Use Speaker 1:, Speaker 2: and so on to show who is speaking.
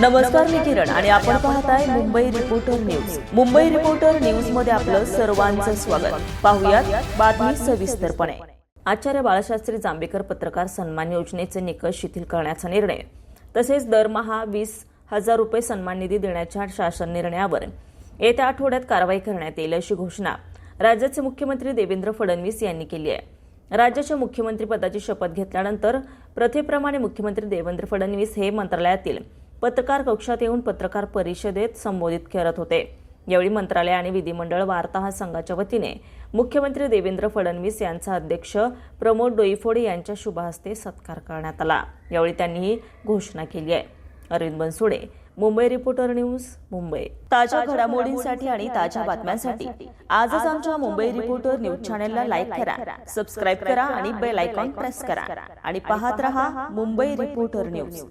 Speaker 1: नमस्कार मी किरण आणि आपण पाहताय Mumbai reporter news Mumbai reporter न्यूजमध्ये आपलं सर्वांचं स्वागत. पाहुयात बातमी सविस्तरपणे. आचार्य बाळशास्त्री जांभेकर पत्रकार सन्मान योजनेचे निकष शिथिल करण्याचा निर्णय. तसेच दरमहा वीस हजार रुपये सन्मान निधी देण्याच्या शासन निर्णयावर येत्या आठवड्यात कारवाई करण्यात येईल अशी घोषणा राज्याचे मुख्यमंत्री देवेंद्र फडणवीस यांनी केली आहे. राज्याच्या मुख्यमंत्रीपदाची शपथ घेतल्यानंतर प्रथेप्रमाणे मुख्यमंत्री देवेंद्र फडणवीस हे मंत्रालयातील पत्रकार कक्षात येऊन पत्रकार परिषदेत संबोधित करत होते. यावेळी मंत्रालय आणि विधिमंडळ वार्ताहर संघाच्या वतीने मुख्यमंत्री देवेंद्र फडणवीस यांचा अध्यक्ष प्रमोद डोईफोडे यांच्या शुभहस्ते सत्कार करण्यात आला. यावेळी त्यांनी ही घोषणा केली आहे. Arvind Bansode Mumbai reporter news Mumbai. ताज्या घडामोडींसाठी आणि ताज्या बातम्यांसाठी आजच आमच्या मुंबई रिपोर्टर न्यूज चॅनलला लाईक करा सबस्क्राईब करा आणि बेल आयकॉन प्रेस करा आणि पाहत रहा मुंबई रिपोर्टर न्यूज.